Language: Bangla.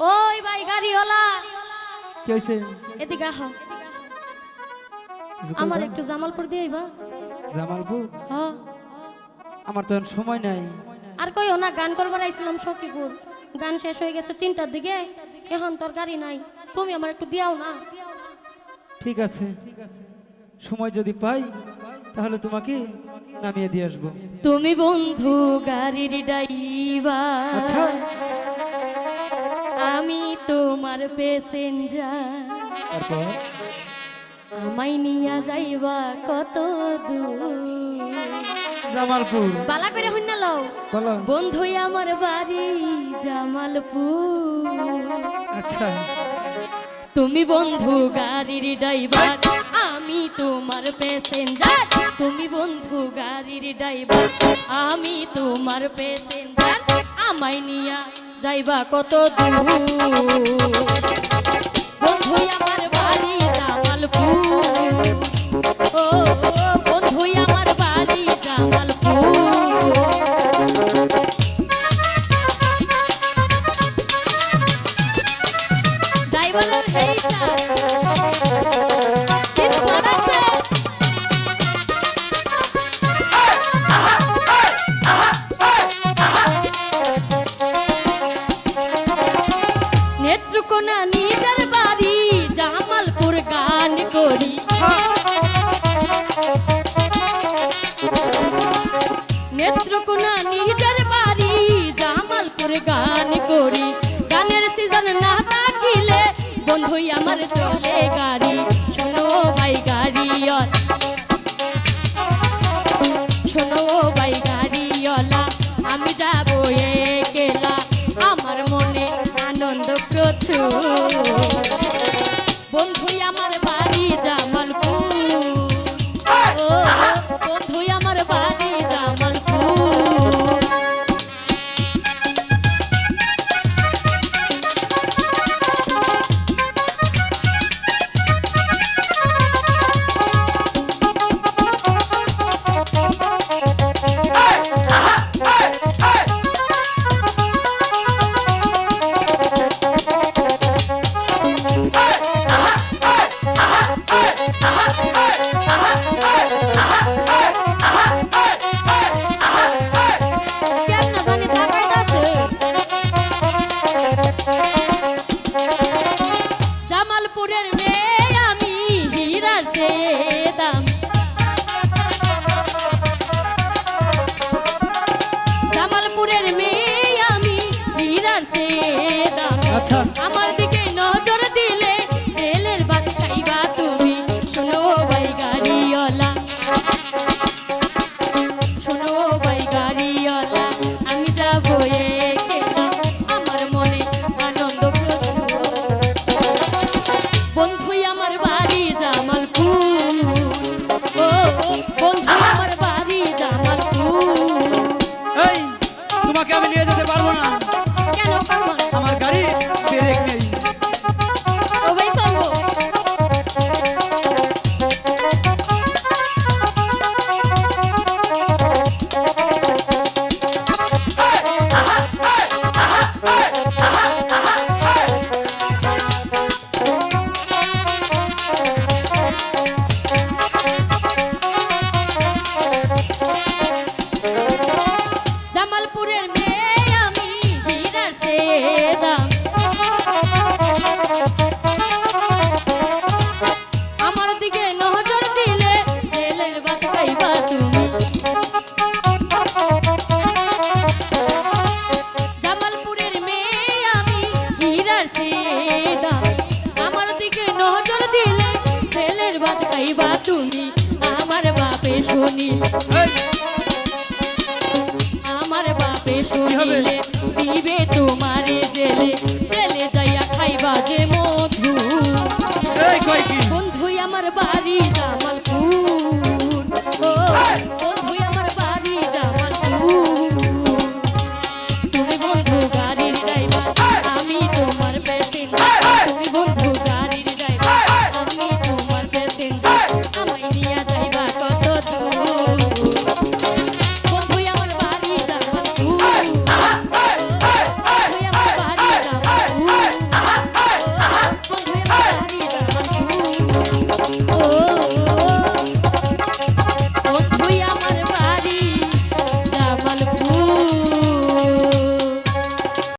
ওই ভাই গাড়িওয়ালা। কি হয়েছে? এদিকে আহ। আমার একটু জামালপুর দিয়ে আইবা। জামালপুর? হ আমার তো সময় নাই। আর কইও না গান করবার আইছিলাম সখীপুর। গান শেষ হয়ে গেছে তিনটার দিকে। এখন তোর গাড়ি নাই। তুমি আমার একটু দিয়াও না। ঠিক আছে। সময় যদি পাই তাহলে তোমাকে নামিয়ে দিয়ে আসব। তুমি বন্ধু গাড়ির ড্রাইভার। আচ্ছা। তোমার প্যাসেঞ্জার আমায় নিয়া যাইবা কত দূর। জামালপুর। বালা করে হইনা লও। বন্ধু আমার বাড়ি জামালপুর। আচ্ছা। তুমি বন্ধু গাড়ির ড্রাইভার। তোমার প্যাসেঞ্জার তুমি বন্ধু গাড়ির ড্রাইভার আমি তোমার প্যাসেঞ্জার আমাই নিয়া যাইবা কত দূর। বন্ধু আমার নেত্রকোনা নিজের বাড়ি, জামালপুর গান করি। গানের সিজন না থাকিলে বন্ধুই আমার চলে গাড়ি। শোনো ভাই গাড়ি শোনো ভাই গাড়িওয়ালা আমি যাব একেলা। আমার মনে আনন্দ প্রচুর। মেয়ে আমি হীরার চেয়ে দাম জামালপুরের মেয়ে আমি হীরার চেয়ে দাম আচ্ছা। আমার দিকে তোমাকে আমি নিয়ে যেতে পারব না। সোনার চেদা আমার দিকে নজর দিলে ছেলের ভাত খাইবা তুমি। আমার বাপে শুনি। আমার বাপে শুনিলে দিবে তোমারে জেলে। জেলে যাইয়া খাইবা যে মধু। বন্ধু আমার বাড়ি জামালপুর।